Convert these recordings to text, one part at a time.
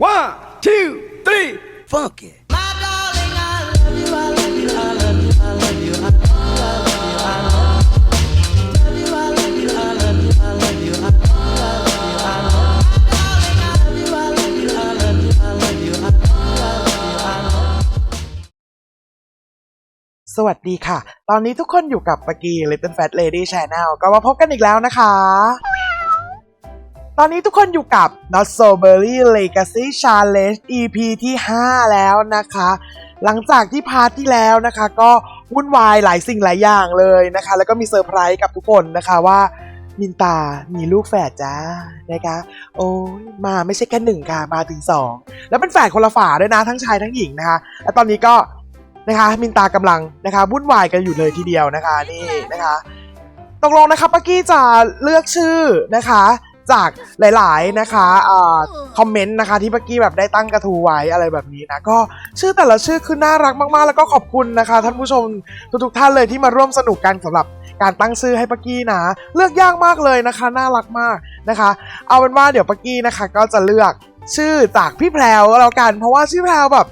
One, two, three, fuck it. you. สวัสดีค่ะ ตอนนี้ทุกคนอยู่กับปากี Little Fat Lady Channel ก็มาพบกันอีกแล้วนะคะ ตอนนี้ทุกคนอยู่กับ Not So Berry Legacy Challenge EP ที่ 5 แล้วนะคะ หลังจากที่พาร์ทที่แล้วนะคะ ก็วุ่นวายหลายสิ่งหลายอย่างเลยนะคะ แล้วก็มีเซอร์ไพรส์กับทุกคนนะคะว่ามินตา มีลูกแฝดจ้า นะคะ โอ้ยมาไม่ใช่แค่หนึ่งค่ะ มาถึงสอง แล้วเป็นแฝดคนละฝาด้วยนะ ทั้งชายทั้งหญิงนะคะ และตอนนี้ก็นะคะ มินตากำลังนะคะวุ่นวายกันอยู่เลยทีเดียวนะคะ นี่นะคะ ตกลงนะคะปักกี้จะเลือกชื่อนะคะ จากหลาย ๆ นะคะอคอมเมนต์นะคะที่ปักกี้แบบได้ตั้งกระทูไว้อะไรแบบนี้นะก็ชื่อแต่ละชื่อคือน่ารักมาก ๆ แล้วก็ขอบคุณนะคะ ท่านผู้ชมทุกๆท่านเลยที่มาร่วมสนุกกันสำหรับการตั้งชื่อให้ปักกี้นะ เลือกยากมากเลยนะคะ น่ารักมากนะคะ เอาเป็นว่าเดี๋ยวปักกี้นะคะ ก็จะเลือกชื่อจากพี่แพรวแล้วกัน เพราะว่าชื่อแพรวแบบ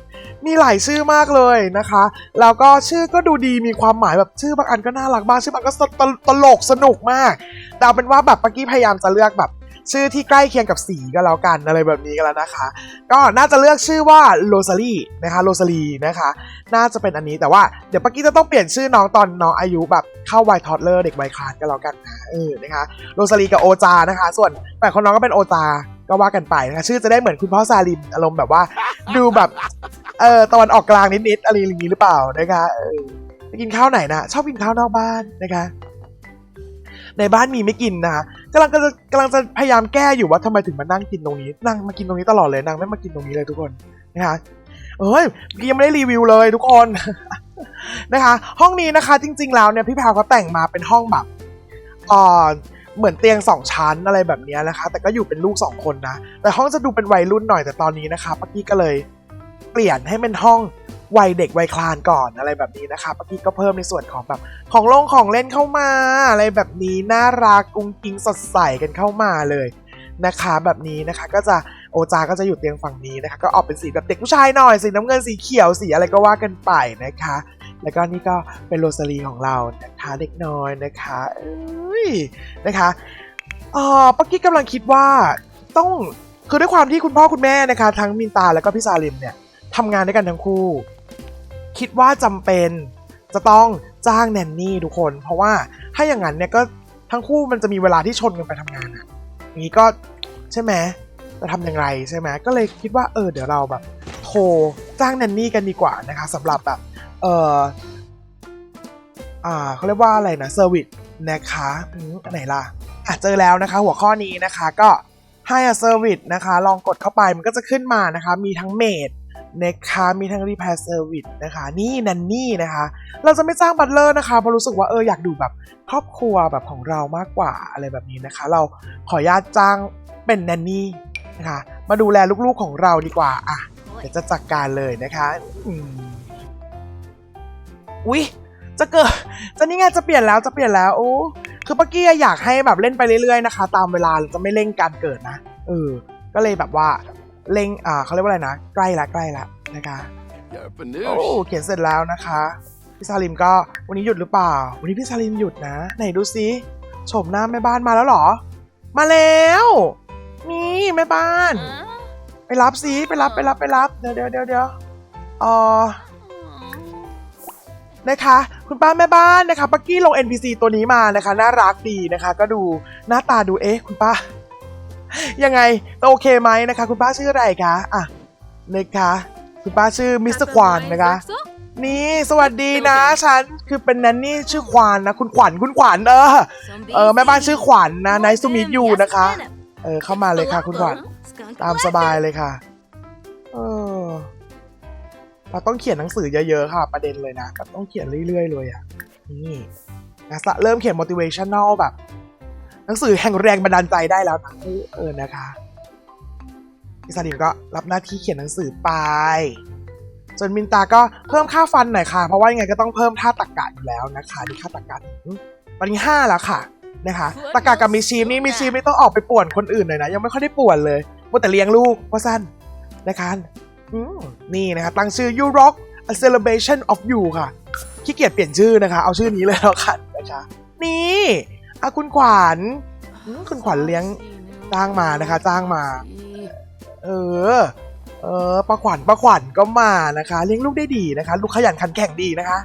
มีหลายชื่อมากเลยนะคะ แล้วก็ชื่อก็ดูดีมีความหมายแบบชื่อบางอันก็น่ารักมากชื่อบางก็ตลตลกสนุกมากแต่เอาเป็นว่าแบบปักกี้พยายามจะเลือกแบบ ชื่อที่ใกล้เคียงกับสีก็แล้วกันอะไรแบบนี้ก็แล้วนะคะ ก็น่าจะเลือกชื่อว่าโรซารีนะคะโรซาลีนะคะ น่าจะเป็นอันนี้แต่ว่าเดี๋ยวปักกี้จะต้องเปลี่ยนชื่อน้องตอนน้องอายุแบบเข้าวัยทอดเลอร์เด็กวัยคลาสก็แล้วกันนะเออนะคะโรซาลีกับโอจานะคะ ส่วนแฝดคนน้องก็เป็นโอจาก็ว่ากันไปนะคะชื่อจะได้เหมือนคุณพ่อซาลิมอารมณ์แบบว่าดูแบบเออตะวันออกกลางนิดๆอะไรอย่างนี้หรือเปล่านะคะเออไปกินข้าวไหนนะชอบกินข้าวนอกบ้านนะคะ ในบ้านมีไม่กินนะคะกำลังจะกำลังจะพยายามแก้อยู่ว่าทำไมถึงมานั่งกินตรงนี้นั่งมากินตรงนี้ตลอดเลยนางไม่มากินตรงนี้เลยทุกคนนะคะเอ้ยยังไม่ได้รีวิวเลยทุกคนนะคะ ห้องนี้นะคะจริง ๆ แล้วเนี่ยพี่แพรวเขาแต่งมาเป็นห้องแบบอ่อเหมือนเตียงสองชั้นอะไรแบบนี้นะคะ แต่ก็อยู่เป็นลูกสองคนนะ แต่ห้องจะดูเป็นวัยรุ่นหน่อยแต่ตอนนี้นะคะปักกี้ก็เลยเปลี่ยนให้เป็นห้อง วัยเด็กวัยคลานก่อนอะไรแบบนี้นะคะปักกี้ก็เพิ่มในส่วนของแบบของลงของเล่นเข้ามา อะไรแบบนี้น่ารักกุ้งกิ้งสดใสกันเข้ามาเลยนะคะแบบนี้นะคะก็จะโอจาก็จะอยู่เตียงฝั่งนี้นะคะก็ออกเป็นสีแบบเด็กผู้ชายหน่อยสีน้ำเงินสีเขียวสีอะไรก็ว่ากันไปนะคะ แล้วก็นี่ก็เป็นโรซาลีของเรานะคะเด็กน้อยนะคะเอ้ยนะคะเอ่อปักกี้กำลังคิดว่าต้องคือด้วยความที่คุณพ่อคุณแม่นะคะ ทั้งมินตาแล้วก็พี่ซาลิมเนี่ยทำงานด้วยกันทั้งคู่ คิดว่าจำเป็นจะต้องจ้างแนนนี่ทุกคน เพราะว่าถ้าอย่างนั้นเนี่ยก็ทั้งคู่มันจะมีเวลาที่ชนกันไปทำงานอะอย่างนี้ก็ใช่ไหมจะทำอย่างไรใช่ไหมก็เลยคิดว่าเออเดี๋ยวเราแบบโทรจ้างแนนนี่กันดีกว่านะคะสำหรับแบบเอออ่าเขาเรียกว่าอะไรนะเซอร์วิสนะคะอันไหนล่ะอะเจอแล้วนะคะ หัวข้อนี้นะคะก็ให้เซอร์วิสนะคะ ลองกดเข้าไปมันก็จะขึ้นมานะคะ มีทั้งเมด นะคะมีทั้งรี p พ i r เซอร์วิสนะคะนี่นันนี่นะคะ เราจะไม่จ้างบัตเลอร์นะคะเพราะรู้สึกว่าเอออยากดูแบบครอบครัวแบบของเรามากกว่าอะไรแบบนี้นะคะ เราขออนุญาตจ้างเป็นนันนี่นะคะมาดูแลลูกๆของเราดีกว่าอะเดี๋ยวจะจัดการเลยนะคะอืมอุ๊ยจะเกิดจะนี่ไงจะเปลี่ยนแล้วจะเปลี่ยนแล้วโอ้คือปักกี้อยากให้แบบเล่นไปเรื่อยๆนะคะ ตามเวลาจะไม่เร่งการเกิดนะเออก็เลยแบบว่า เร่งอ่าเขาเรียกว่าอะไรนะ ใกล้ละใกล้ละนะคะโอ้เขียนเสร็จแล้วนะคะพี่ซาลิมก็วันนี้หยุดหรือเปล่า วันนี้พี่ซาลิมหยุดนะ ไหนดูซิโฉมหน้าแม่บ้านมาแล้วเหรอ มาแล้วนี่แม่บ้าน ไปรับสิไปรับไปรับไปรับเดี๋ยวเดี๋ยวเดี๋ยวเดี๋ยวเอ่อนะคะ คุณป้าแม่บ้านนะคะปักกี้ลง NPC ตัวนี้มานะคะ น่ารักดีนะคะ ก็ดูหน้าตาดูเอ๊ะคุณป้า ยังไงโอเคไหมนะคะ คุณป้าชื่ออะไรคะอะนะคะคุณป้าชื่อมิสเตอร์ควานนะคะ นี่สวัสดีนะ ฉันคือเป็นแนนนี่ชื่อควานนะ คุณขวัญคุณขวัญเออเออแม่บ้านชื่อขวัญนะ nice to meet you นะคะ เออเข้ามาเลยค่ะ คุณขวัญตามสบายเลยค่ะ เออเราต้องเขียนหนังสือเยอะๆค่ะ ประเด็นเลยนะก็ต้องเขียนเรื่อยๆเลยอะนี่นะสะเริ่มเขียน motivational แบบ หนังสือแห่งแรงบันดาลใจได้แล้วนะเออนะคะพี่ซาดิมก็รับหน้าที่เขียนหนังสือไปส่วนมินตาก็เพิ่มค่าฟันหน่อยค่ะ เพราะว่ายังไงก็ต้องเพิ่มท่าตักกะอยู่แล้วนะคะนี่ค่าตักกะอืมตอนนี้ห้าแล้วค่ะนะคะตากากับมิชีมนี่มิชีมนี่ต้องออกไปป่วนคนอื่นหน่อยนะยังไม่ค่อยได้ป่วนเลยว่าแต่เลี้ยงลูกว่าสั้นนะคะอืมนี่นะคะตั้งชื่อ You Rock a celebration of you ค่ะขี้เกียจเปลี่ยนชื่อนะคะ เอาชื่อนี้เลยแล้วกันนะคะนี่ อะคุณขวัญอืมคุณขวัญเลี้ยงจ้างมานะคะ จ้างมา เออ เออป้าขวัญป้าขวัญก็มานะคะ เลี้ยงลูกได้ดีนะคะ ลูกขยันขันแข็งดีนะคะ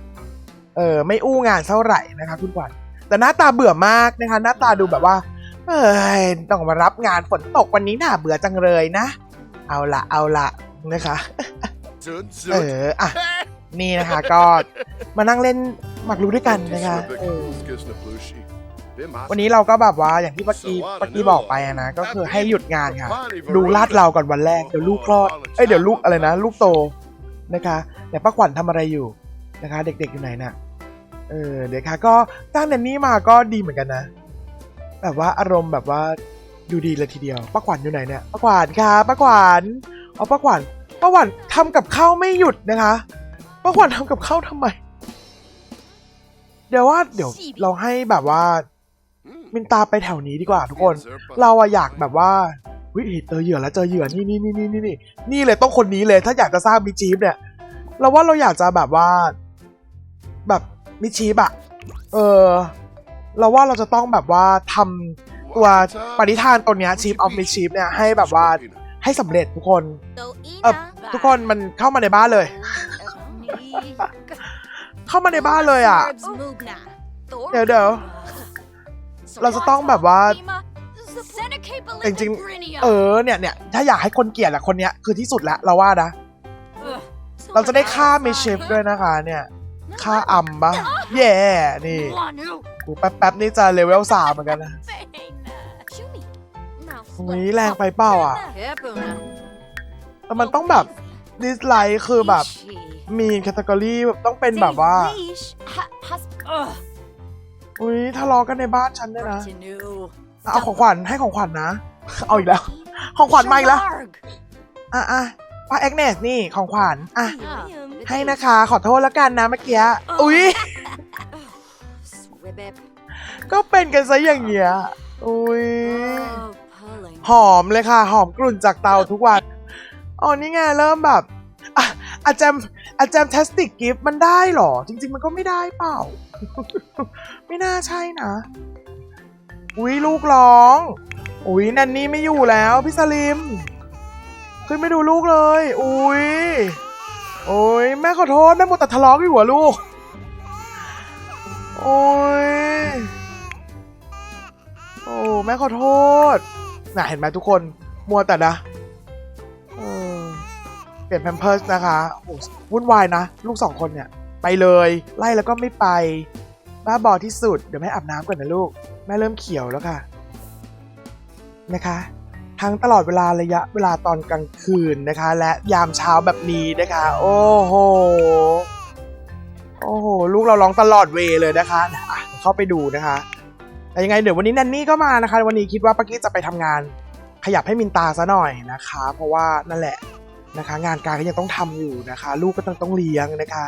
เออ ไม่อู้งานเท่าไหร่นะคะ คุณขวัญแต่หน้าตาเบื่อมากนะคะ หน้าตาดูแบบว่า เอ้ยต้องมารับงานฝนตกวันนี้น่าเบื่อจังเลยนะ เอาละเอาละนะคะ Zun, เอ zun. ออะนี่นะคะก็มานั่งเล่นหมากรุกด้วยกันนะคะเออ วันนี้เราก็แบบว่าอย่างที่เมื่อกี้เมื่อกี้บอกไปอะนะก็คือให้หยุดงานค่ะ ดูลาดเราก่อนวันแรกเดี๋ยวลูกคลอดเอ้ยเดี๋ยวลูกอะไรนะ ลูกโตนะคะแต่ป้าขวัญทำอะไรอยู่นะคะ เด็กๆอยู่ไหนน่ะเออเดี๋ยวค่ะก็ตั้งแนนนี่มาก็ดีเหมือนกันนะ แบบว่าอารมณ์แบบว่าดูดีเลยทีเดียวป้าขวัญอยู่ไหนเนี่ยป้าขวัญค่ะป้าขวัญเอาป้าขวัญป้าขวัญทำกับข้าวไม่หยุดนะคะป้าขวัญทำกับข้าวทำไม เดี๋ยวว่าเดี๋ยวเราให้แบบว่า มินตาไปแถวนี้ดีกว่าทุกคน เราอะอยากแบบว่าวิเจอเหยื่อแล้วเจอเหยื่อนี่นี่นี่นี่นี่นี่นี่เลยต้องคนนี้เลย ถ้าอยากจะสร้างมิชีฟเนี่ย เราว่าเราอยากจะแบบว่า แบบมิชีฟอะเออ เราว่าเราจะต้องแบบว่าทำตัวปณิธานตัวเนี้ยชีฟออฟมิชีฟเนี่ยให้แบบว่าให้สำเร็จทุกคนเออทุกคนมันเข้ามาในบ้านเลย เข้ามาในบ้านเลยอะเดี๋ยวเดี๋ยว เราจะต้องแบบว่าจริงๆเออเนี่ยเนี่ยถ้าอยากให้คนเกลียดอะคนเนี้ยคือที่สุดแล้วเราว่านะ เราจะได้ฆ่ามิชีฟด้วยนะคะเนี่ยฆ่าอัมปะแย่นี่กูแป๊บๆนี่จะเลเวลสามเหมือนกันนะอุ๊ยแรงไปเปล่าอะแต่มันต้องแบบดิสไลค์คือแบบมีแคตตากรีแบบต้องเป็นแบบว่า อุ้ยทะเลาะกันในบ้านฉันด้วยนะเอาของขวัญให้ของขวัญนะ เอาอีกแล้ว ของขวัญมาอีกแล้วอะอะป้าแอกเนสนี่ของขวัญอะ ให้นะคะ ขอโทษแล้วกันนะเมื่อกี้ อุ้ยก็เป็นกันซะอย่างเงี้ย อุ้ยหอมเลยค่ะ หอมกลุ่นจากเตาทุกวัน อ๋อนี่ไงเริ่มแบบอะ อาจารย์อาจารย์เทสติกกิฟต์มันได้เหรอ จริง ๆ มันก็ไม่ได้เปล่า ไม่น่าใช่นะ อุ้ยลูกร้อง อุ้ยนันนี่ไม่อยู่แล้วพี่สลิม ขึ้นไม่ดูลูกเลย อุ้ยโอ้ยแม่ขอโทษแม่หมดแต่ทะเลาะอยู่หัวลูก โอ้ยโอ้แม่ขอโทษน่ะเห็นไหมทุกคนมัวแต่นะ ลี่ยนแพมเพิร์สนะคะโอ้วุ่นวายนะ ลูกสองคนเนี่ย ไปเลย ไล่แล้วก็ไม่ไป บ้าบอที่สุด เดี๋ยวแม่อาบน้ำก่อนนะลูก แม่เริ่มเขียวแล้วค่ะ นะคะ ทั้งตลอดเวลาระยะเวลาตอนกลางคืนนะคะ และยามเช้าแบบนี้นะคะ โอ้โห โอ้โห ลูกเราร้องตลอดเวเลยนะคะะเข้าไปดูนะคะแต่ยังไงเดี๋ยววันนี้แนนนี่ก็มานะคะ วันนี้คิดว่าปากี้จะไปทำงานขยับให้มินตาซะหน่อยนะคะ เพราะว่านั่นแหละ นะคะ งานการก็ยังต้องทำอยู่นะคะ ลูกก็ต้องต้องเลี้ยงนะคะ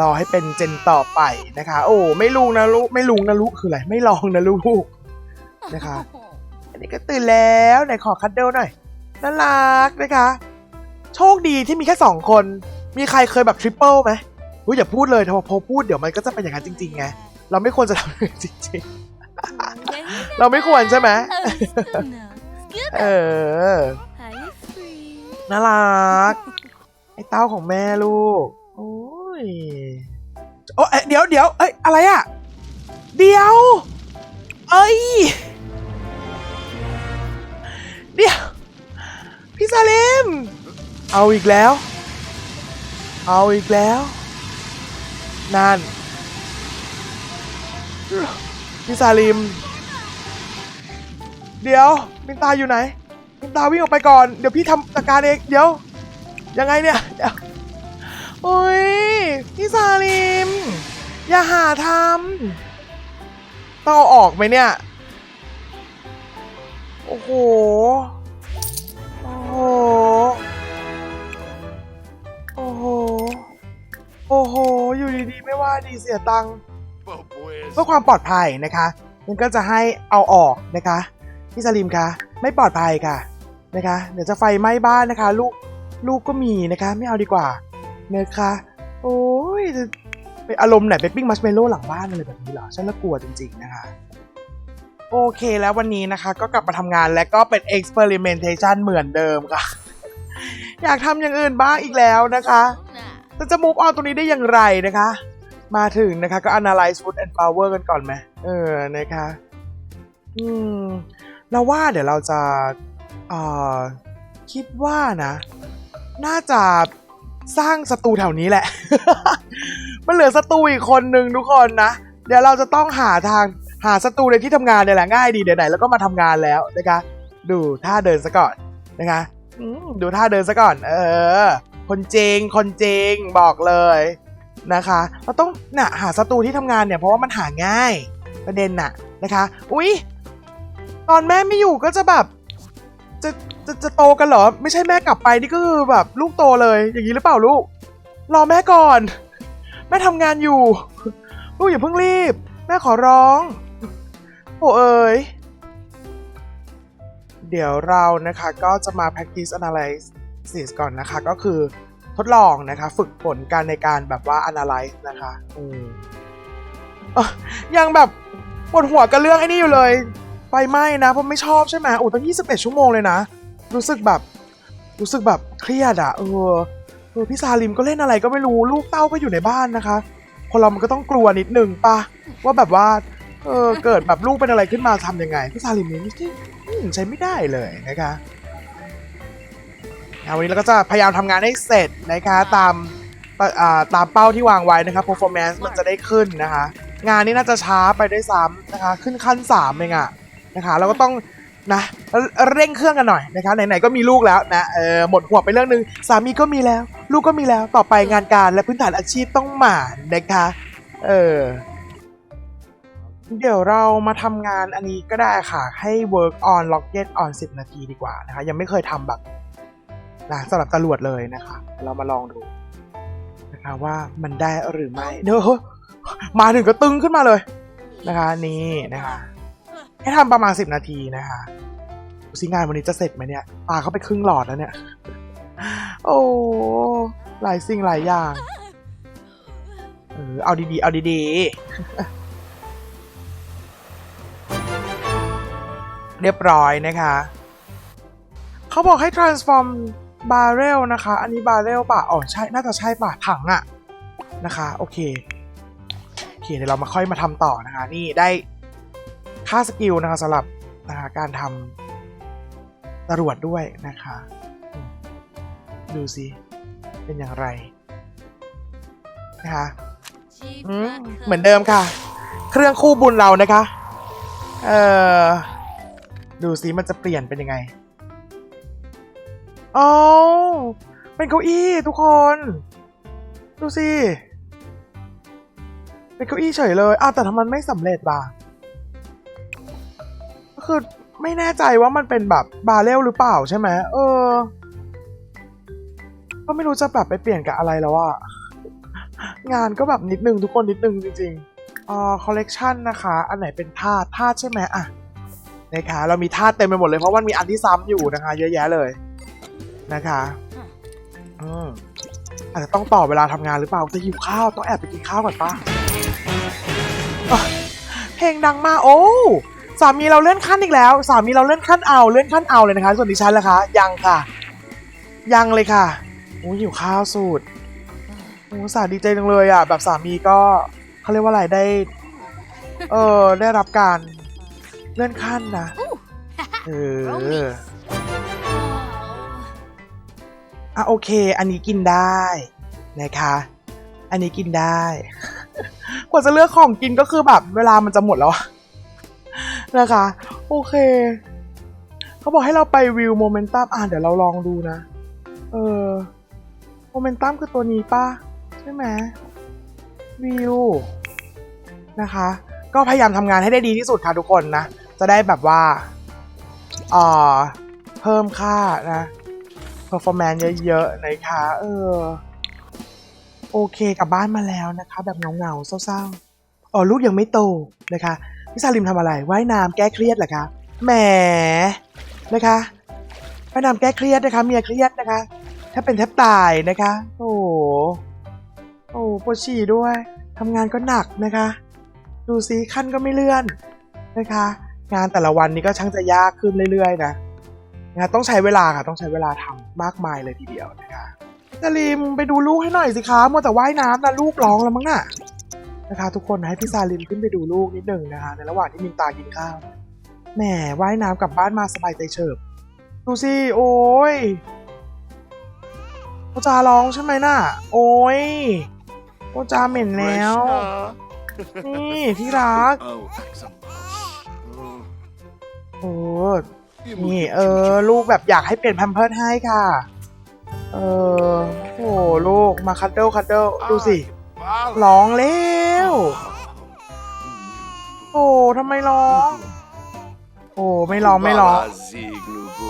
รอให้เป็นเจนต่อไปนะคะ โอ้ไม่ลุงนะลูกไม่ลุงนะลูกคืออะไรไม่ลองนะลูกนะคะ อันนี้ก็ตื่นแล้วไหนขอคัดเดิลหน่อยน่ารักนะคะ โชคดีที่มีแค่สองคน มีใครเคยแบบทริปเปิลไหมอุ้ยอย่าพูดเลยถ้าพอพูดเดี๋ยวมันก็จะเป็นอย่างนั้นจริงๆไงเราไม่ควรจะทำอย่างนั้นจริงๆ เราไม่ควรใช่ไหมเออ น่ารัก ไอ้เต้าของแม่ลูก โอ้ยโอ้เอ้ยเดี๋ยวเดี๋ยวเอ้ย อะไรอะเดี๋ยว เอ้ย เดี๋ยว พี่ซาลิมเอาอีกแล้ว เอาอีกแล้ว นั่น พี่ซาลิม เดี๋ยวมินตาอยู่ไหน มินตาวิ่งออกไปก่อน เดี๋ยวพี่ทำจัดการเอง เดี๋ยว ยังไงเนี่ย เดี๋ยวโอ้ย พี่ซาลิม อย่าหาทำต้องเอาออกไหมเนี่ย โอ้โห โอ้โห โอ้โห โอ้โห อยู่ดีๆ ไม่ว่าดีเสียตังค์เพื่อความปลอดภัยนะคะมันก็จะให้เอาออกนะคะ พี่สลิมคะไม่ปลอดภัยค่ะนะคะ เดี๋ยวจะไฟไหม้บ้านนะคะ ลูกลูกก็มีนะคะ ไม่เอาดีกว่านะคะโอ้ยไปอารมณ์ไหนไปปิ้งมัชเมลโล่หลังบ้านอะไรแบบนี้เหรอฉันละกลัวจริงๆนะคะโอเคแล้ววันนี้นะคะ ก็กลับมาทำงานและก็เป็น experimentation เหมือนเดิมค่ะ อยากทำอย่างอื่นบ้างอีกแล้วนะคะแต่จะ move on ตรงนี้ได้อย่างไรนะคะ มาถึงนะคะก็ analyze food and power กันก่อนไหมเออนะคะ อืม เราว่าเดี๋ยวเราจะเออคิดว่านะ น่าจะสร้างศัตรูแถวนี้แหละ มันเหลือศัตรูอีกคนนึงทุกคนนะ เดี๋ยวเราจะต้องหาทางหาศัตรูในที่ทำงานเนี่ยแหละง่ายดีเดี๋ยวไหนแล้วก็มาทำงานแล้วนะคะดูท่าเดินซะก่อนนะคะดูท่าเดินซะก่อน เออ คนเจงคนเจงบอกเลยนะคะเราต้องน่ะหาศัตรูที่ทำงานเนี่ยเพราะว่ามันหาง่ายประเด็นน่ะนะคะ อุ๊ย ตอนแม่ไม่อยู่ก็จะแบบ จะจะจะโตกันเหรอ ไม่ใช่แม่กลับไปนี่ก็คือแบบลูกโตเลย อย่างนี้หรือเปล่าลูก รอแม่ก่อน แม่ทำงานอยู่ ลูกอย่าเพิ่งรีบ แม่ขอร้องโอ้เอ๋ยเดี๋ยวเรานะคะก็จะมา practice analysis ก่อนนะคะ ก็คือทดลองนะคะ ฝึกฝนกันในการแบบว่า analyze นะคะ อืมอยังแบบปวดหัวกับเรื่องไอ้นี่อยู่เลย ไฟไหม้นะเพราะไม่ชอบใช่ไหมโอ้ตั้ง 21 ชั่วโมงเลยนะ รู้สึกแบบ รู้สึกแบบเครียดอะเออเออพี่ซาลิมก็เล่นอะไรก็ไม่รู้ลูกเต้าก็อยู่ในบ้านนะคะคนเรามันก็ต้องกลัวนิดนึงปะว่าแบบว่าเออเกิดแบบลูกเป็นอะไรขึ้นมาทำยังไงพี่ซาลิมนี่ไม่ใช่อืมใช้ไม่ได้เลยนะคะอะวันนี้เราก็จะพยายามทำงานให้เสร็จนะคะตามอ่าตามเป้าที่วางไว้นะคะ performance มันจะได้ขึ้นนะคะ งานนี้น่าจะช้าไปได้วยซ้ำนะคะ ขึ้นขั้นสามเองอะ นะคะเราก็ต้องนะเร่งเครื่องกันหน่อยนะคะไหนๆก็มีลูกแล้วนะเออหมดหัวไปเรื่องหนึงสามีก็มีแล้ว ลูกก็มีแล้วต่อไปงานการและพื้นฐานอาชีพต้องหมานะคะเออเดี๋ยวเรามาทำงานอันนี้ก็ได้ค่ะ ให้ work on rocket on 10 นาทีดีกว่านะคะ ยังไม่เคยทำแบบนะสำหรับจรวดเลยนะคะ เรามาลองดูนะคะว่ามันได้หรือไม่เด้อมาถึงก็ตึงขึ้นมาเลยนะคะ นี่นะคะ ให้ทำประมาณ 10 นาทีนะคะดูสิงานวันนี้จะเสร็จไหมเนี่ยปาเข้าไปครึ่งหลอดแล้วเนี่ย โอ้หลายสิ่งหลายอย่างเออเอาดีๆ เอาดีๆ เรียบร้อยนะคะ เขาบอกให้ transform barrel นะคะ อันนี้ barrel ป่ะ อ๋อ ใช่ น่าจะใช่ป่ะ ถังอะนะคะ โอเค โอเค เดี๋ยวเรามาค่อยมาทำต่อนะคะ นี่ได้ ค่าสกิลนะคะสำหรับนะคะการทำจรวดด้วยนะคะ ดูสิ เป็นอย่างไรนะคะเหมือนเดิมค่ะ เครื่องคู่บุญเรานะคะ เออดูสิมันจะเปลี่ยนเป็นยังไงอ๋อเป็นเก้าอี้ทุกคน ดูสิเป็นเก้าอี้เฉยเลยอ้าวแต่ทำไมไม่สำเร็จบ่ะ คือไม่แน่ใจว่ามันเป็นแบบบาเรลหรือเปล่าใช่ไหมเออ ก็ไม่รู้จะแบบไปเปลี่ยนกับอะไรแล้วอะงานก็แบบนิดนึงทุกคนนิดนึงจริงๆอ่าคอลเลกชันนะคะ อันไหนเป็นธาตุธาตุใช่ไหมอะนะคะเรามีธาตุเต็มไปหมดเลยเพราะว่ามีอันที่ซ้ำอยู่นะคะ เยอะแยะเลยนะคะอืมอาจจะต้องต่อเวลาทำงานหรือเปล่าจะหิวข้าวต้องแอบไปกินข้าวก่อนป้าเพลงดังมากโอ้ สามีเราเลื่อนขั้นอีกแล้ว สามีเราเลื่อนขั้นเอาเลื่อนขั้นเอาเลยนะคะ ส่วนดิฉันล่ะคะ ยังค่ะ ยังเลยค่ะโอ้ยหิวข้าวสูตรโอ้สาดีใจจังเลยอะ แบบสามีก็เขาเรียกว่าอะไรได้ เออได้รับการเลื่อนขั้นนะเอออะโอเค อันนี้กินได้นะคะ อันนี้กินได้ กว่าจะเลือกของกินก็คือแบบเวลามันจะหมดแล้วอะ นะคะ โอเค เขาบอกให้เราไปวิวโมเมนตัมอะเดี๋ยวเราลองดูนะ เออโมเมนตัมคือตัวนี้ป่ะ ใช่ไหมวิวนะคะ ก็พยายามทำงานให้ได้ดีที่สุดค่ะทุกคนนะ จะได้แบบว่าเอ่อเพิ่มค่านะ performance เยอะๆนะคะ เออ โอเคกลับบ้านมาแล้วนะคะ แบบเหงาๆเศร้าๆอ๋อลูกยังไม่โตนะคะ พี่ซาลิมทำอะไรว่ายน้ำแก้เครียดเหรอคะแหมนะคะว่ายน้ำแก้เครียดนะคะเมียเครียดนะคะแทบเป็นแทบตายนะคะ โอ้โหโอ้ปวดฉี่ด้วยทำงานก็หนักนะคะ ดูซิขั้นก็ไม่เลื่อนนะคะ งานแต่ละวันนี้ก็ช่างจะยากขึ้นเรื่อยๆนะนะต้องใช้เวลาค่ะต้องใช้เวลาทำมากมายเลยทีเดียวนะคะจาริมไปดูลูกให้หน่อยสิคะมัวแต่ว่ายน้ำนะลูกร้องแล้วมั้งน่ะ นะคะ ทุกคนให้พี่ซาลิมขึ้นไปดูลูกนิดหนึ่งนะคะในระหว่างที่มินตากินข้าวแหมว่ายน้ำกลับบ้านมาสบายใจเฉิบดูสิโอ้ยโอจาร้องใช่ไหมน่ะ โอ้ยโอจาเหม็นแล้ว นี่ที่รักโอ้นี่เออ ลูกแบบอยากให้เปลี่ยนแพมเพิร์สให้ค่ะ เออโอ้ลูกมาคัดเดิลคัดเดิลดูสิ ร้องแล้วโอ้ทำไมร้อง โอ้ไม่ร้องไม่ร้อง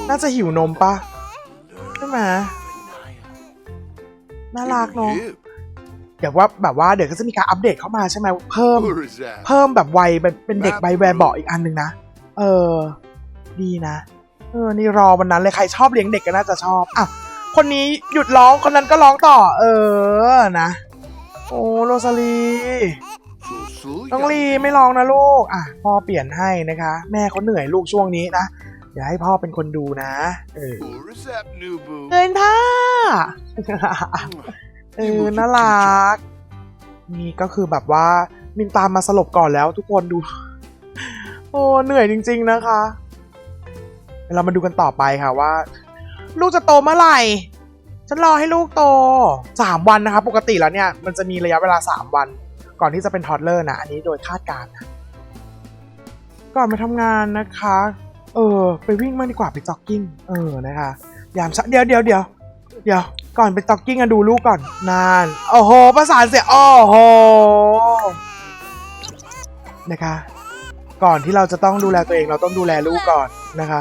น่าจะหิวนมปะใช่ไหมน่ารักเนาะเดี๋ยวว่าแบบว่าเดี๋ยวก็จะมีการอัปเดตเข้ามาใช่ไหมเพิ่ม เพิ่มแบบวัยเป็นเป็นเด็กใบแวร์เบาะอีกอันหนึ่งนะเออ ดีนะเออนี่รอวันนั้นเลยใครชอบเลี้ยงเด็กก็น่าจะชอบอะคนนี้หยุดร้องคนนั้นก็ร้องต่อ เออนะ โอ้โรซาลีน้องลีไม่ร้องนะลูกอะพ่อเปลี่ยนให้นะคะ แม่เขาเหนื่อยลูกช่วงนี้นะเดี๋ยวให้พ่อเป็นคนดูนะเออเดินท่าเออน่ารัก นี่ก็คือแบบว่ามินตามมาสลบก่อนแล้วทุกคนดู โอ้เหนื่อยจริง ๆนะคะเดี๋ยวเรามาดูกันต่อไปค่ะว่า ลูกจะโตเมื่อไหร่ ฉันรอให้ลูกโตสามวันนะคะปกติแล้วเนี่ย มันจะมีระยะเวลาสามวัน ก่อนที่จะเป็นทอดเลอร์นะ อันนี้โดยคาดการณ์นะก่อนมาทำงานนะคะ เออ ไปวิ่งมากดีกว่าไปจ็อกกิ้ง เออ นะคะ ยามเช้าเดี๋ยวเดี๋ยวเดี๋ยวเดี๋ยว ก่อนไปจ็อกกิ้งอะดูลูกก่อน นาน โอ้โห ประสานเสีย โอ้โห นะคะ ก่อนที่เราจะต้องดูแลตัวเอง เราต้องดูแลลูกก่อนนะคะ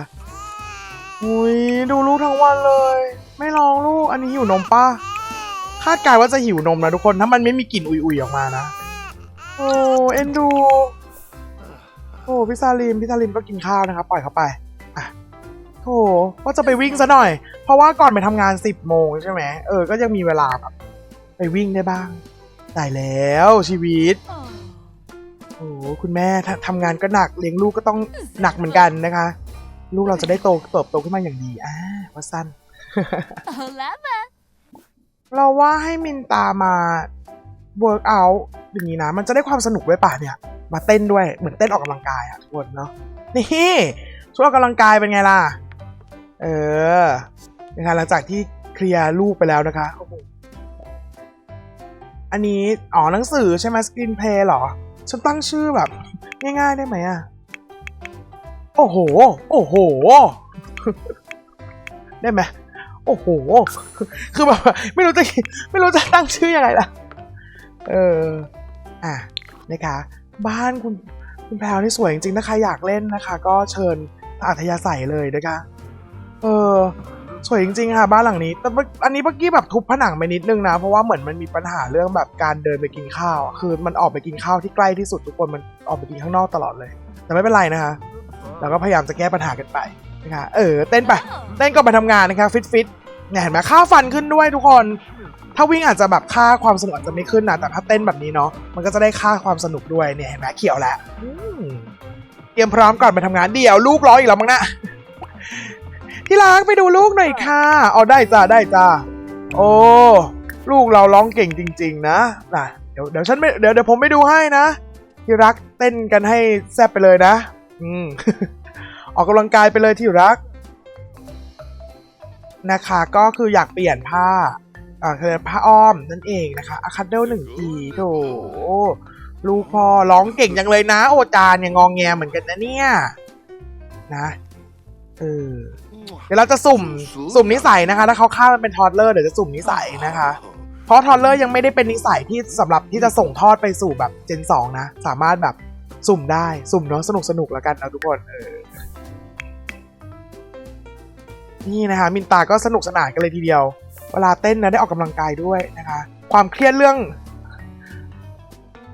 อุ้ย ดูลูกทั้งวันเลย ไม่ร้องลูก อันนี้หิวนมป้าคาดการณ์ว่าจะหิวนมนะทุกคน ถ้ามันไม่มีกลิ่นอุยๆออกมานะ โอ้เอ็นดู โอ้พี่ซาลิมพี่ซาลิมก็กินข้าวนะคะปล่อยเขาไปอะโถว่าจะไปวิ่งซะหน่อย เพราะว่าก่อนไปทำงานสิบโมงใช่ไหมเออ ก็ยังมีเวลาแบบไปวิ่งได้บ้างได้แล้วชีวิตโอ้คุณแม่ถ้าทำงานก็หนักเลี้ยงลูกก็ต้องหนักเหมือนกันนะคะ ลูกเราจะได้โตเติบโตขึ้นมาอย่างดีอ่าว่าสั้น เราว่าให้มินตามาเวิร์กอัลอย่างนี้นะ มันจะได้ความสนุกด้วยป่ะเนี่ย มาเต้นด้วย เหมือนเต้นออกกำลังกายอะทุกคนเนาะ นี่ช่วงออกกำลังกายเป็นไงล่ะ เออนะคะหลังจากที่เคลียร์ลูกไปแล้วนะคะโอ้โหอันนี้ อ๋อ หนังสือใช่ไหมสกรีนเพลย์หรอ ฉันตั้งชื่อแบบ ง่ายๆได้ไหมอะโอ้โห โอ้โห ได้ไหม โอ้โห คือแบบไม่รู้จะไม่รู้จะตั้งชื่อยังไงล่ะเออ อะนะคะ บ้านคุณคุณแพลวนี่สวยจริงๆถ้าใครอยากเล่นนะคะ ก็เชิญอัธยาศัยเลยนะคะ เออ สวยจริงๆค่ะ บ้านหลังนี้ แต่เมื่ออันนี้เมื่อกี้แบบทุบผนังไปนิดนึงนะ เพราะว่าเหมือนมันมีปัญหาเรื่องแบบการเดินไปกินข้าว คือมันออกไปกินข้าวที่ใกล้ที่สุดทุกคนมันออกไปกินข้างนอกตลอดเลย แต่ไม่เป็นไรนะคะ เราก็พยายามจะแก้ปัญหากันไปนะคะ เออ เต้นไป เต้นก่อนไปทำงานนะคะ ฟิตฟิต เนี่ยเห็นไหมค่าฟันขึ้นด้วยทุกคน ถ้าวิ่งอาจจะแบบค่าความสนุกอาจจะไม่ขึ้นนะ แต่ถ้าเต้นแบบนี้เนาะ มันก็จะได้ค่าความสนุกด้วยเนี่ยเห็นไหมเขียวแล้วเตรียมพร้อมก่อนไปทำงานเดี๋ยวลูกร้องอีกแล้วมั้งนะที่รักไปดูลูกหน่อยค่ะเอ๋อได้จ้าได้จ้าโอ้ลูกเราร้องเก่งจริง ๆ นะน่ะเดี๋ยวเดี๋ยวฉันไม่เดี๋ยวเดี๋ยวผมไปดูให้นะที่รักเต้นกันให้แซ่บไปเลยนะ อืมออกกำลังกายไปเลยที่รัก นะคะ ก็คืออยากเปลี่ยนผ้าอ่าคือผ้าอ้อมนั่นเองนะคะอะคัดเดิลหนึ่งทีโถลูกพ่อร้องเก่งจังเลยนะ โอจานเนี่ยงองแงเหมือนกันนะเนี่ย นะเออเดี๋ยวเราจะสุ่มสุ่มนิสัยนะคะ ถ้าเขาข้ามมันเป็นทอดเลอร์เดี๋ยวจะสุ่มนิสัยนะคะ เพราะทอดเลอร์ยังไม่ได้เป็นนิสัยที่สำหรับที่จะส่งทอดไปสู่แบบเจนสองนะ สามารถแบบสุ่มได้สุ่มเนาะสนุกสนุกแล้วกันนะทุกคนเออ นี่นะคะมินตาก็สนุกสนานกันเลยทีเดียว เวลาเต้นนะได้ออกกำลังกายด้วยนะคะ ความเครียดเรื่อง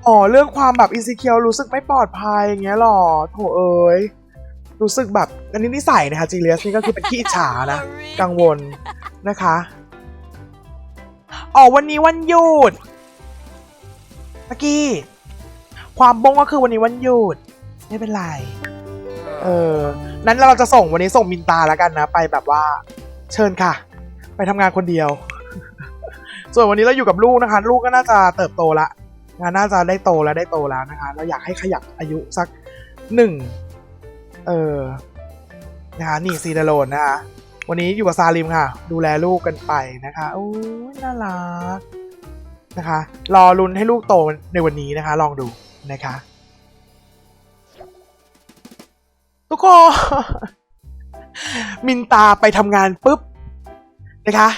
อ๋อเรื่องความแบบอินซิเคียวรู้สึกไม่ปลอดภัยอย่างเงี้ยหรอโถเอ้ยรู้สึกแบบอันนี้นิสัยนะคะจีเลียสนี่ก็คือเป็นขี้อิจฉานะ กังวลนะคะอ๋อวันนี้วันหยุดเมื่อกี้ ความบงก็คือวันนี้วันหยุด ไม่เป็นไร เออ นั้นเราจะส่งวันนี้ส่งมินตาแล้วกันนะ ไปแบบว่า เชิญค่ะ ไปทำงานคนเดียว ส่วนวันนี้เราอยู่กับลูกนะคะ ลูกก็น่าจะเติบโตละงานน่าจะได้โตแล้วได้โตแล้วนะคะ เราอยากให้ขยับอายุสักหนึ่งเออนะคะนี่ซีดาโลนนะคะวันนี้อยู่กับซาลิมค่ะ ดูแลลูกกันไปนะคะโอ้ยน่ารักนะคะ รอลุ้นให้ลูกโตในวันนี้นะคะ ลองดูนะคะ ทุกคนมินตาไปทำงานปุ๊บนะคะ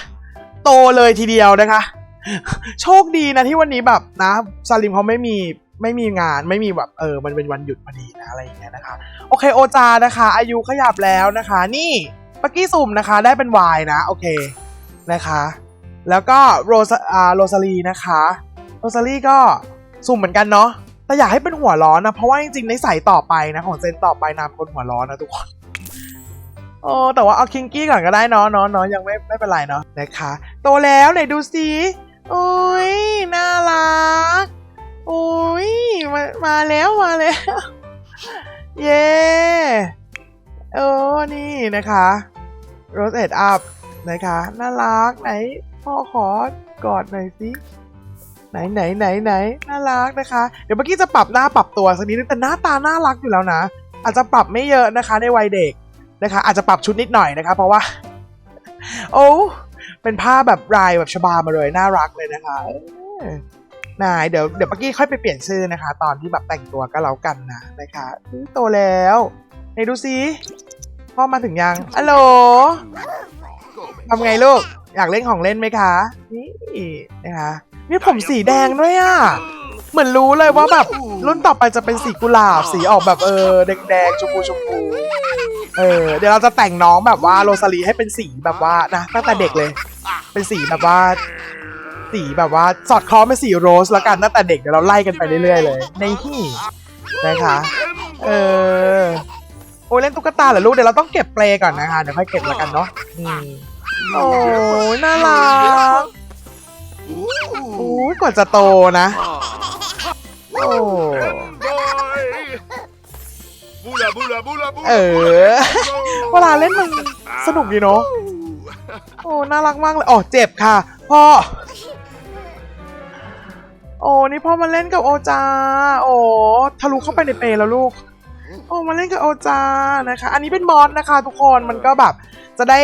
โตเลยทีเดียวนะคะ โชคดีนะที่วันนี้แบบนะซาลิมเขาไม่มีไม่มีงานไม่มีแบบเออ มันเป็นวันหยุดพอดีนะอะไรอย่างเงี้ยนะคะ โอเคโอจานะคะ อายุขยับแล้วนะคะ นี่ปักกี้สุ่มนะคะ ได้เป็นวายนะ โอเคนะคะ แล้วก็โรซอ่าโรซาลีนะคะ โรซาลีก็สุ่มเหมือนกันเนาะ แต่อยากให้เป็นหัวร้อนนะ เพราะว่าจริงๆในใส่ต่อไปนะ ของเจนต่อไปนามคนหัวร้อนนะทุกคนโอ้แต่ว่าเอาคิงกี้ก่อนก็ได้เนาะเนาะเนาะยังไม่ไม่เป็นไรเนาะนะคะ โตแล้วไหนดูสิโอ้ยน่ารักโอ้ยมามาแล้วมาแล้วเย้เออนี่นะคะ Rose Ed Up นะคะน่ารักไหนพ่อขอกอดหน่อยสิ ไหนไหนไหนไหนน่ารักนะคะ เดี๋ยวเมื่อกี้จะปรับหน้าปรับตัวสักนิดนึงแต่หน้าตาน่ารักอยู่แล้วนะ อาจจะปรับไม่เยอะนะคะในวัยเด็กนะคะ อาจจะปรับชุดนิดหน่อยนะคะ เพราะว่า โอ้เป็นผ้าแบบลายแบบชบามาเลยน่ารักเลยนะคะนายเดี๋ยวเดี๋ยวเมื่อกี้ค่อยไปเปลี่ยนชื่อนะคะ ตอนที่แบบแต่งตัวก็แล้วกันนะนะคะโตแล้วไหนดูสิพ่อมาถึงยังอัลโหลทำไงลูก อยากเล่นของเล่นไหมคะ นี่นะคะ นี่ผมสีแดงด้วยอะ เหมือนรู้เลยว่าแบบรุ่นต่อไปจะเป็นสีกุหลาบ สีออกแบบเออแดงแดงๆชมพูชมพูเออเดี๋ยวเราจะแต่งน้องแบบว่าโรซาลีให้เป็นสีแบบว่านะตั้งแต่เด็กเลย เป็นสีแบบว่า สีแบบว่าสอดคล้องเป็นสีโรสแล้วกันตั้งแต่เด็กเดี๋ยวเราไล่กันไปเรื่อยๆเลย ในที่นะคะเออโอ้เล่นตุ๊กตาเหรอลูกเดี๋ยวเราต้องเก็บเปลก่อนนะคะเดี๋ยวค่อยเก็บแล้วกันเนาะโอ้ยน่ารัก โอ้ยกว่าจะโตนะ โอ้ บูลาบูลาบูลาบูลาเออ เวลาเล่นมันสนุกดีเนาะ โอ้ น่ารักมากเลย อ๋อ เจ็บค่ะ พ่อ โอ้ นี่พ่อมาเล่นกับโอจา โอ้ ทะลุเข้าไปในเปรแล้วลูก โอ้ มาเล่นกับโอจา นะคะ อันนี้เป็นมอสนะคะ ทุกคน มันก็แบบ จะได้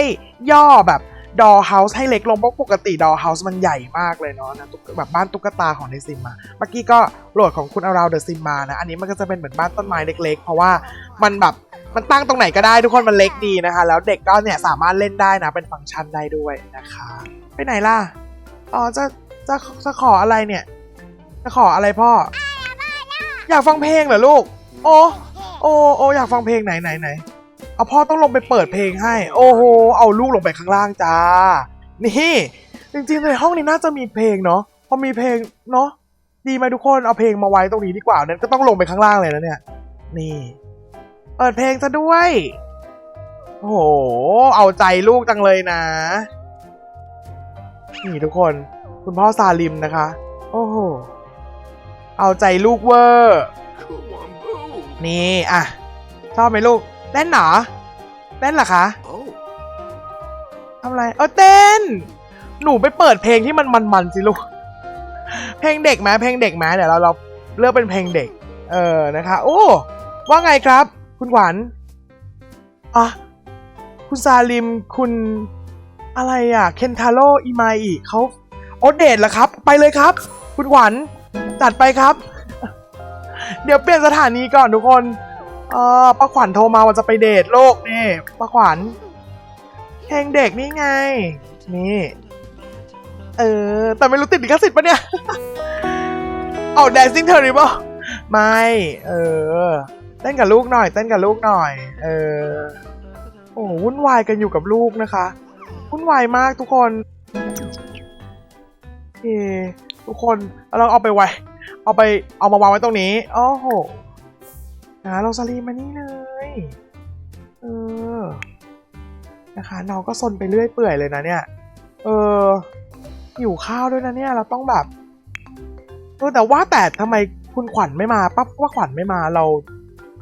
ย่อแบบ ดอเฮาส์ให้เล็กลงเพราะปกติดอเฮาส์มันใหญ่มากเลยเนาะนะตุ๊กแบบบ้านตุ๊กตาของในซิมมาเมื่อกี้ก็โหลดของคุณอาราวเดอะซิมมานะ อันนี้มันก็จะเป็นเหมือนบ้านต้นไม้เล็ก ๆ เพราะว่ามันแบบมันตั้งตรงไหนก็ได้ทุกคนมันเล็กดีนะคะ แล้วเด็กก็เนี่ยสามารถเล่นได้นะ เป็นฟังก์ชันได้ด้วยนะคะ ไปไหนล่ะอ๋อจะจะจะขออะไรเนี่ย จะขออะไรพ่อ อยากฟังเพลงเหรอลูก โอ้โอ้โอ้อยากฟังเพลงไหนไหนไหน เอาพ่อต้องลงไปเปิดเพลงให้ โอ้โห เอาลูกลงไปข้างล่างจ้า นี่จริงๆในห้องนี้น่าจะมีเพลงเนาะ พอมีเพลงเนาะ ดีไหมทุกคน เอาเพลงมาไว้ตรงนี้ดีกว่านั้นก็ต้องลงไปข้างล่างเลยนะเนี่ย นี่ เปิดเพลงซะด้วย โอ้โห เอาใจลูกจังเลยนะ นี่ทุกคน คุณพ่อซาลิมนะคะ โอ้โห เอาใจลูกเวอร์ นี่ อะ ชอบไหมลูก เต้นเหรอเต้นเหรอคะ Oh. ทำอะไรเออเต้น หนูไปเปิดเพลงที่มันมันๆสิลูก เพลงเด็กไหมเพลงเด็กไหมเดี๋ยวเราเราเลือกเป็นเพลงเด็ก เออนะคะ โอ้ว่าไงครับ คุณขวัญอะคุณซาลิมคุณอะไรอะเคนทาโร่อีไมอีเขาโอตเดทเหรอครับ ไปเลยครับ คุณขวัญจัดไปครับ เดี๋ยวเปลี่ยนสถานีก่อนทุกคน เออป้าขวัญโทรมาว่าจะไปเดทโลกนี่ป้าขวัญเพลงเด็กนี่ไง นี่ เออ แต่ไม่รู้ติดลิขสิทธิ์ปะเนี่ย เอา Dancing Terrible ไม่ เออ เต้นกับลูกหน่อย เต้นกับลูกหน่อย เออ โอ้วุ่นวายกันอยู่กับลูกนะคะ วุ่นวายมากทุกคนโอเคทุกคนเราเอาไปไว้ เอาไป เอามาวางไว้ตรงนี้ โอ้โห นะเราสลีมานี่เลย เออ นะคะน้องก็ซนไปเรื่อยเปื่อยเลยนะเนี่ย เออหิวข้าวด้วยนะเนี่ย เราต้องแบบเออแต่ว่าแต่ทำไมคุณขวัญไม่มาปั๊บว่าขวัญไม่มาเรา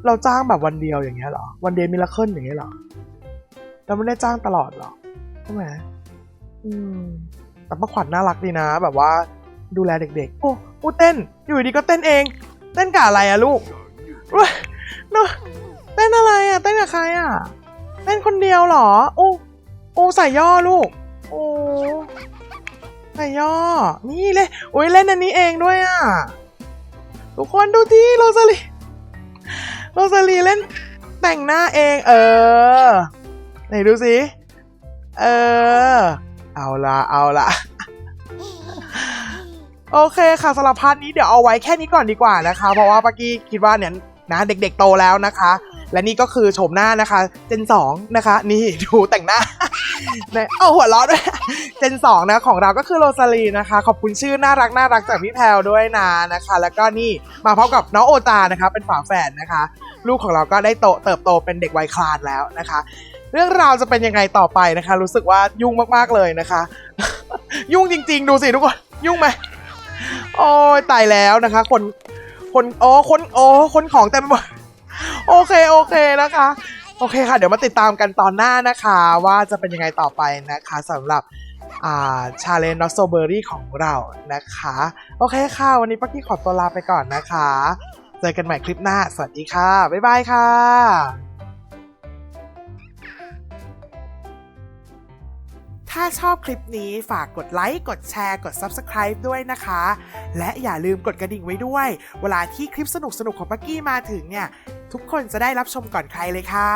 เราจ้างแบบวันเดียวอย่างเงี้ยหรอ วันเดย์มิลเคิลอย่างเงี้ยหรอเราไม่ได้จ้างตลอดหรอใช่ไหมอืมแต่ป้าขวัญน่ารักดีนะ แบบว่าดูแลเด็กๆ โอ้โอ้เต้น อยู่ดีก็เต้นเอง เต้นกับอะไรอะลูก เว้ยเนอะเต้นอะไรอะเต้นกับใครอะเต้นคนเดียวเหรอโอ้โอ้ใส่ย่อลูก โอ้ใส่ย่อ นี่เลยโอ้ยเล่นอันนี้เองด้วยอะทุกคนดูที่โรซาลีโรซาลีเล่นแต่งหน้าเอง เออไหนดูสิเออ เอาละเอาละโอเคค่ะสำหรับพาร์ทนี้เดี๋ยวเอาไว้แค่นี้ก่อนดีกว่านะคะ เพราะว่าปากี้คิดว่าเนี่ย นะ เด็กๆโตแล้วนะคะ และนี่ก็คือโฉมหน้านะคะ เจนสองนะคะ นี่ดูแต่งหน้าเอาหัวเราะด้วยเจนสองนะของเราก็คือโรซาลีนะคะ ขอบคุณชื่อน่ารักน่ารักจากพี่แพลวด้วยนะนะคะ แล้วก็นี่มาพร้อมกับน้องโอตานะคะ เป็นฝาแฝดนะคะ ลูกของเราก็ได้โตเติบโตเป็นเด็กวัยคลาดแล้วนะคะ เรื่องราวจะเป็นยังไงต่อไปนะคะ รู้สึกว่ายุ่งมากๆเลยนะคะ ยุ่งจริง ๆ ดูสิทุกคนยุ่งไหมโอ้ยตายแล้วนะคะ คน คนโอ้คนโอ้คนของเต็มหมดโอเคโอเคนะคะ โอเคค่ะ เดี๋ยวมาติดตามกันตอนหน้านะคะ ว่าจะเป็นยังไงต่อไปนะคะสำหรับชาเลนจ์นอสโซเบอรี่ของเรานะคะ โอเคค่ะ วันนี้ปักกี้ขอตัวลาไปก่อนนะคะ เจอกันใหม่คลิปหน้า สวัสดีค่ะ บ๊ายบายค่ะ ถ้าชอบคลิปนี้ฝากกดไลค์ กดแชร์ กด Subscribe ด้วยนะคะ และอย่าลืมกดกระดิ่งไว้ด้วย เวลาที่คลิปสนุกๆของปักกี้มาถึงเนี่ย ทุกคนจะได้รับชมก่อนใครเลยค่ะ